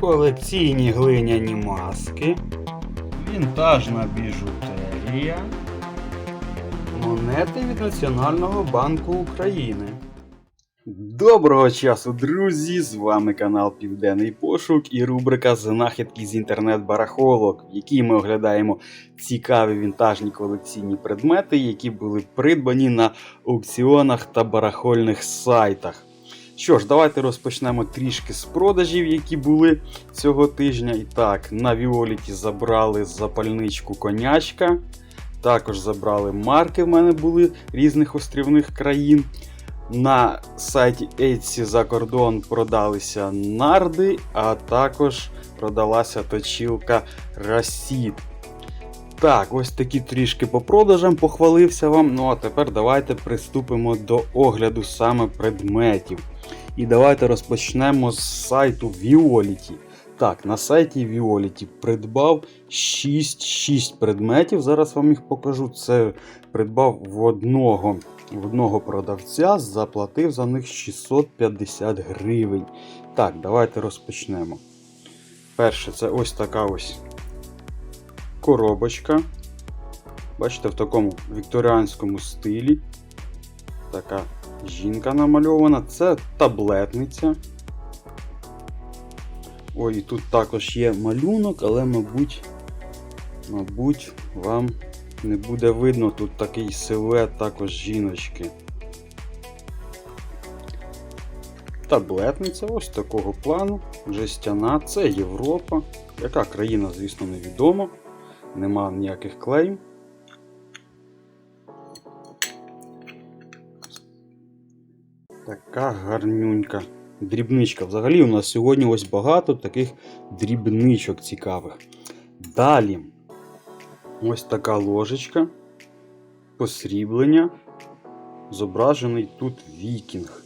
колекційні глиняні маски, вінтажна біжутерія, монети від Національного банку України. Доброго часу, друзі! З вами канал Південний Пошук і рубрика Знахідки з інтернет-барахолок, в якій ми оглядаємо цікаві вінтажні колекційні предмети, які були придбані на аукціонах та барахольних сайтах. Що ж, давайте розпочнемо трішки з продажів, які були цього тижня. І так, на Віоліті забрали запальничку конячка. Також забрали марки в мене були різних острівних країн. На сайті Etsy за кордон продалися нарди, а також продалася точілка Расід. Так, ось такі трішки по продажам похвалився вам. Ну а тепер давайте приступимо до огляду саме предметів. І давайте розпочнемо з сайту Violet. Так, на сайті Violet придбав 6, 6 предметів. Зараз вам їх покажу. Це придбав в одного, в одного продавця, заплатив за них 650 гривень. Так, давайте розпочнемо. Перше, це ось така ось коробочка. Бачите, в такому вікторіанському стилі. Така жінка намальована. Це таблетниця. Ой, і тут також є малюнок, але, мабуть, мабуть, вам не буде видно тут такий силует також жіночки. Таблетниця ось такого плану, жестяна, це Європа. Яка країна, звісно, невідома. Нема ніяких клейм. Така гарнюнька. Дрібничка. Взагалі у нас сьогодні ось багато таких дрібничок цікавих. Далі ось така ложечка. Посріблення. Зображений тут вікінг.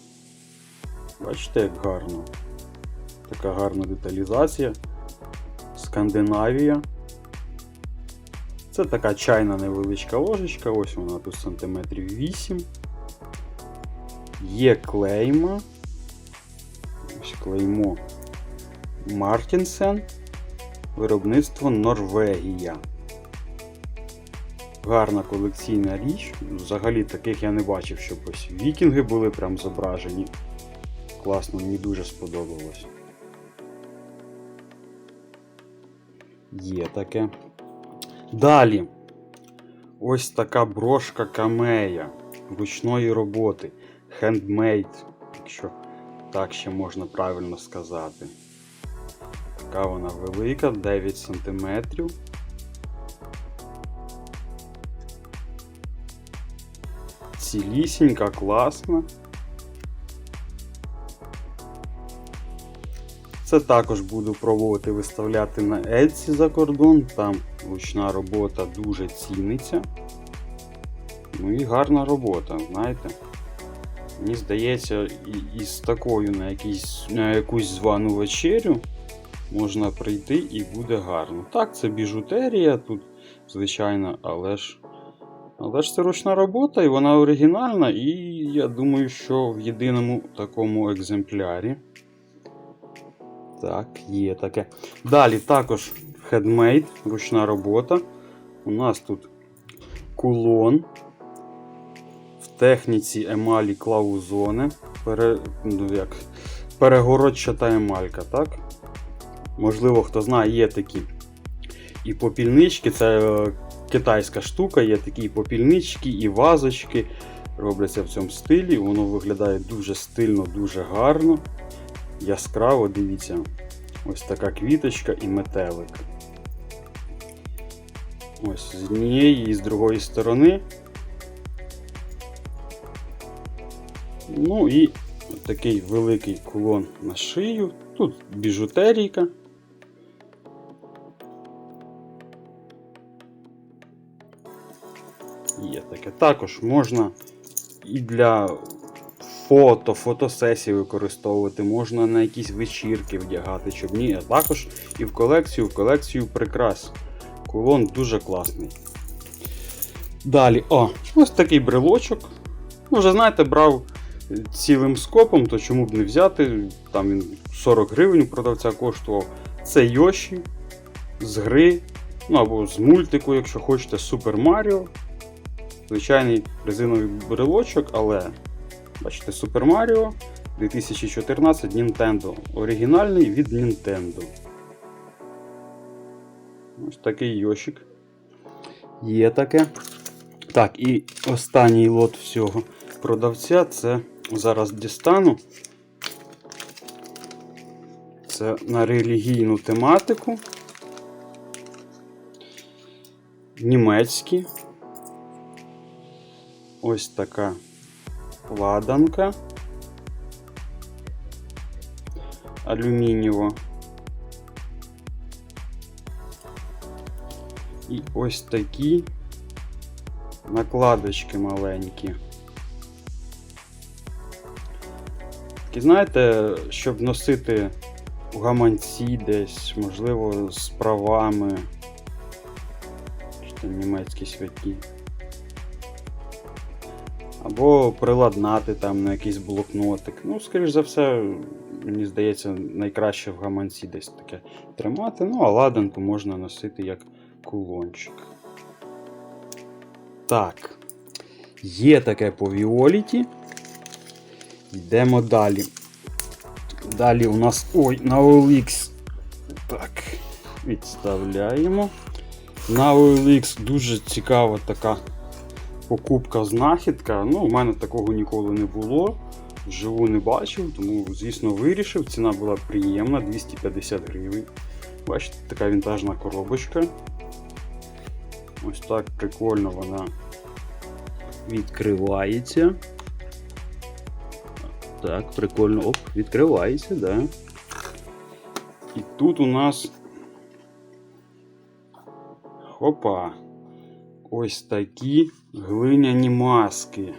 Бачите, як гарно. Така гарна деталізація. Скандинавія. Це така чайна невеличка ложечка, ось вона тут сантиметрів 8. Є клейма. Ось клеймо Мартінсен. Виробництво Норвегія. Гарна колекційна річ. Взагалі таких я не бачив, щоб ось вікінги були прям зображені. Класно, мені дуже сподобалось. Є таке. Далі. Ось така брошка камея ручної роботи. Handmade, якщо так ще можна правильно сказати. Така вона велика, 9 см. Цілісінька, класна. Це також буду пробувати виставляти на Etsy за кордон, там ручна робота дуже ціниться. Ну і гарна робота, знаєте. Мені здається, і, і такою на, якийсь, на якусь звану вечерю можна прийти і буде гарно. Так, це біжутерія тут, звичайно, але ж але ж це ручна робота і вона оригінальна, і я думаю, що в єдиному такому екземплярі. Так, є таке. Далі також хедмейд, ручна робота. У нас тут кулон. Техніці емалі клаузоне. Пере, ну, як, перегородчата емалька, так? Можливо, хто знає, є такі. І попільнички, це е, китайська штука, є такі попільнички і вазочки. Робляться в цьому стилі. Воно виглядає дуже стильно, дуже гарно. Яскраво, дивіться. Ось така квіточка і метелик. Ось з однієї і з другої сторони. Ну і такий великий кулон на шию. Тут біжутерійка. Є таке. Також можна і для фото, фотосесії використовувати, можна на якісь вечірки вдягати, щоб ні, а також і в колекцію, в колекцію прикрас. Кулон дуже класний. Далі, о, ось такий брелочок. Ну, вже знаєте, брав цілим скопом, то чому б не взяти? Там він 40 гривень у продавця коштував. Це Йоші з гри, ну або з мультику, якщо хочете, Супер Маріо. Звичайний резиновий брелочок, але бачите, Супер Маріо 2014 Nintendo. Оригінальний від Nintendo. Ось такий Йошик. Є таке. Так, і останній лот всього продавця це зараз дістану. Це на релігійну тематику. Німецькі. Ось така ладанка. Алюмінієва. І ось такі накладочки маленькі. Такі, знаєте, щоб носити у гаманці десь, можливо, з правами. Чи там німецькі святі. Або приладнати там на якийсь блокнотик. Ну, скоріш за все, мені здається, найкраще в гаманці десь таке тримати. Ну, а ладанку можна носити як кулончик. Так. Є таке по Віоліті. Йдемо далі. Далі у нас. Ой, на OLX. Так, відставляємо. На OLX дуже цікава така покупка знахідка. Ну, у мене такого ніколи не було. Вживу не бачив, тому, звісно, вирішив. Ціна була приємна, 250 гривень. Бачите, така вінтажна коробочка. Ось так прикольно вона відкривається. Так, прикольно. Оп, відкривається, да. І тут у нас. Хопа. Ось такі глиняні маски.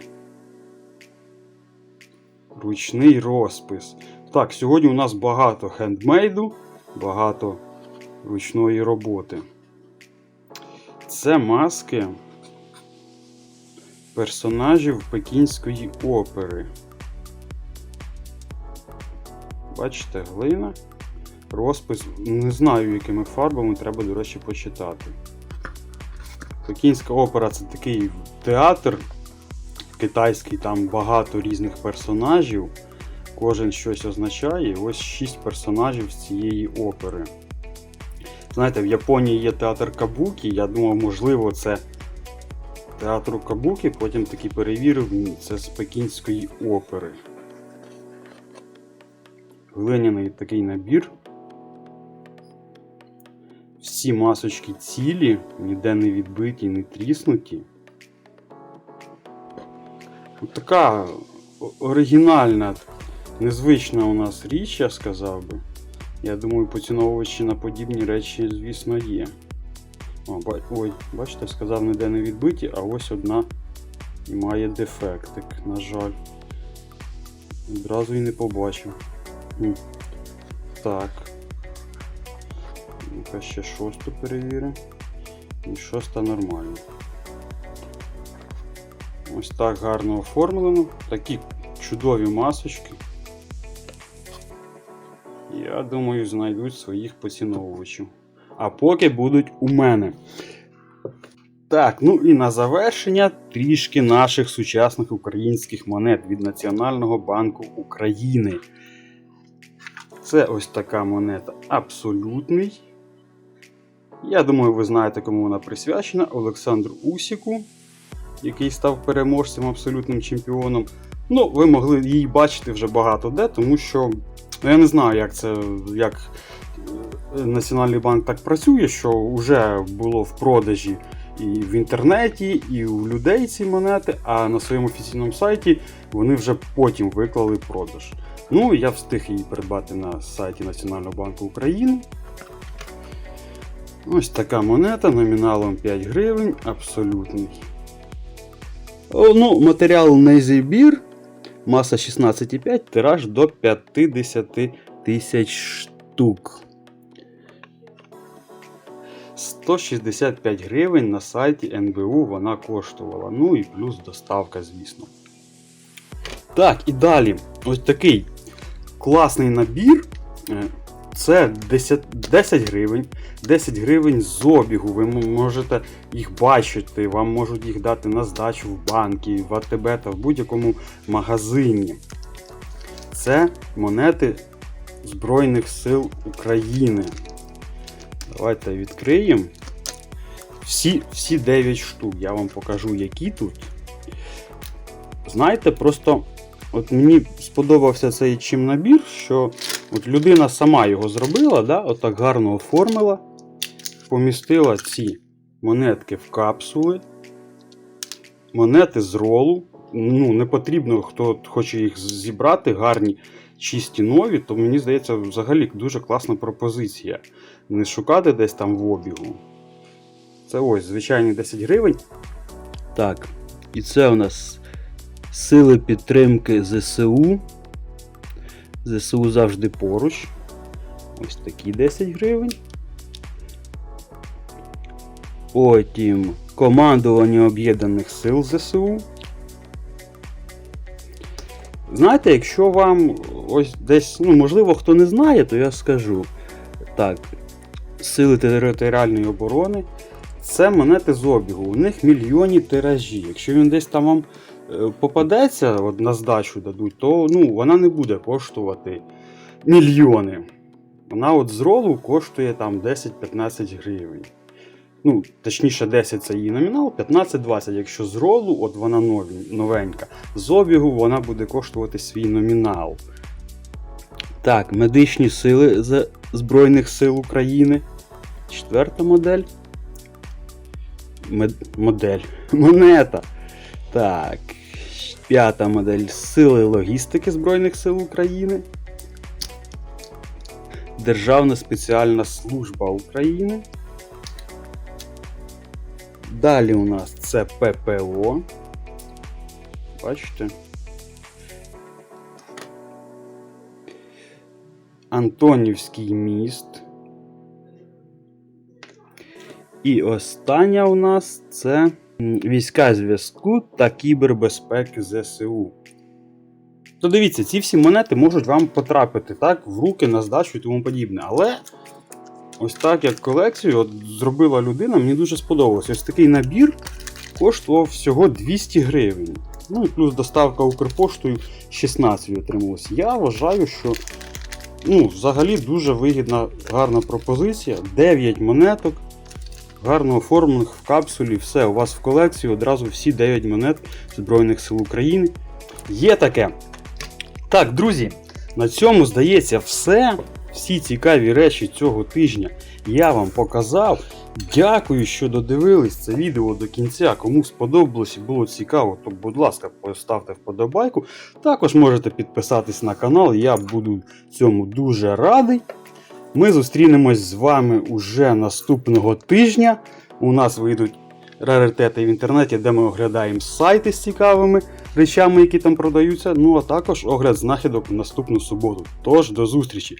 Ручний розпис. Так, сьогодні у нас багато хендмейду, багато ручної роботи. Це маски персонажів Пекінської опери. Бачите, глина. Розпис. Не знаю, якими фарбами треба, до речі, почитати. Пекінська опера це такий театр китайський, там багато різних персонажів. Кожен щось означає. Ось 6 персонажів з цієї опери. Знаєте, в Японії є театр Кабукі. Я думав, можливо, це театру Кабукі, потім таки перевірив, це з Пекінської опери. Глиняний такий набір. Всі масочки цілі, ніде не відбиті, не тріснуті. От така оригінальна, незвична у нас річ, я сказав би. Я думаю, поціновувачі на подібні речі, звісно, є. О, ой, бачите, сказав ніде не відбиті, а ось одна має дефектик, на жаль. Одразу і не побачив. Так. Ну-ка ще шосту перевіримо. І шоста нормально. Ось так гарно оформлено. Такі чудові масочки. Я думаю, знайдуть своїх поціновувачів. А поки будуть у мене. Так, ну і на завершення трішки наших сучасних українських монет від Національного банку України. Це ось така монета абсолютний. Я думаю, ви знаєте, кому вона присвячена. Олександру Усіку, який став переможцем абсолютним чемпіоном. Ну, ви могли її бачити вже багато де, тому що ну, я не знаю, як це як е, Національний банк так працює, що вже було в продажі і в інтернеті, і у людей ці монети, а на своєму офіційному сайті вони вже потім виклали продаж. Ну, я встиг її придбати на сайті Національного банку України. Ось така монета номіналом 5 гривень, абсолютний. Ну, матеріал не зібір. Маса 16,5, тираж до 50 тисяч штук. 165 гривень на сайті НБУ вона коштувала. Ну і плюс доставка, звісно. Так, і далі. Ось такий класний набір. Е, Це 10, 10 гривень. 10 гривень з обігу. Ви можете їх бачити, вам можуть їх дати на здачу в банки, в АТБ та в будь-якому магазині. Це монети Збройних сил України. Давайте відкриємо. Всі, всі 9 штук. Я вам покажу, які тут. Знаєте, просто от мені сподобався цей чим набір, що от людина сама його зробила, да, отак гарно оформила, помістила ці монетки в капсули, монети з ролу. Ну, не потрібно, хто хоче їх зібрати, гарні, чисті нові, то мені здається, взагалі дуже класна пропозиція. Не шукати десь там в обігу. Це ось звичайні 10 гривень. Так, і це у нас сили підтримки ЗСУ. ЗСУ завжди поруч. Ось такі 10 гривень. Потім командування Об'єднаних сил ЗСУ. Знаєте, якщо вам ось десь, ну, можливо, хто не знає, то я скажу. Так, Сили територіальної оборони. Це монети з обігу. У них мільйонні тиражі. Якщо він десь там вам е, попадеться, от на здачу дадуть, то ну, вона не буде коштувати мільйони. Вона от з ролу коштує там 10-15 гривень. Ну, точніше, 10 це її номінал, 15-20. Якщо з ролу, от вона новенька. З обігу вона буде коштувати свій номінал. Так, медичні сили Збройних сил України. Четверта модель. Модель. Монета. Так. П'ята модель Сили логістики Збройних сил України. Державна спеціальна служба України. Далі у нас це ППО. Бачите? Антонівський міст. І остання у нас це війська зв'язку та кібербезпеки ЗСУ. То дивіться, ці всі монети можуть вам потрапити так, в руки на здачу і тому подібне. Але ось так як колекцію от, зробила людина, мені дуже сподобалось. Ось такий набір коштував всього 200 гривень. Ну і плюс доставка Укрпоштою 16 отрималась. Я вважаю, що ну, взагалі дуже вигідна, гарна пропозиція. 9 монеток, гарно оформлених в капсулі. Все, у вас в колекції одразу всі 9 монет Збройних сил України. Є таке. Так, друзі, на цьому здається все. Всі цікаві речі цього тижня я вам показав. Дякую, що додивились це відео до кінця. Кому сподобалось і було цікаво, то будь ласка, поставте вподобайку. Також можете підписатись на канал, я буду цьому дуже радий. Ми зустрінемось з вами уже наступного тижня. У нас вийдуть раритети в інтернеті, де ми оглядаємо сайти з цікавими речами, які там продаються. Ну а також огляд знахідок в наступну суботу. Тож до зустрічі!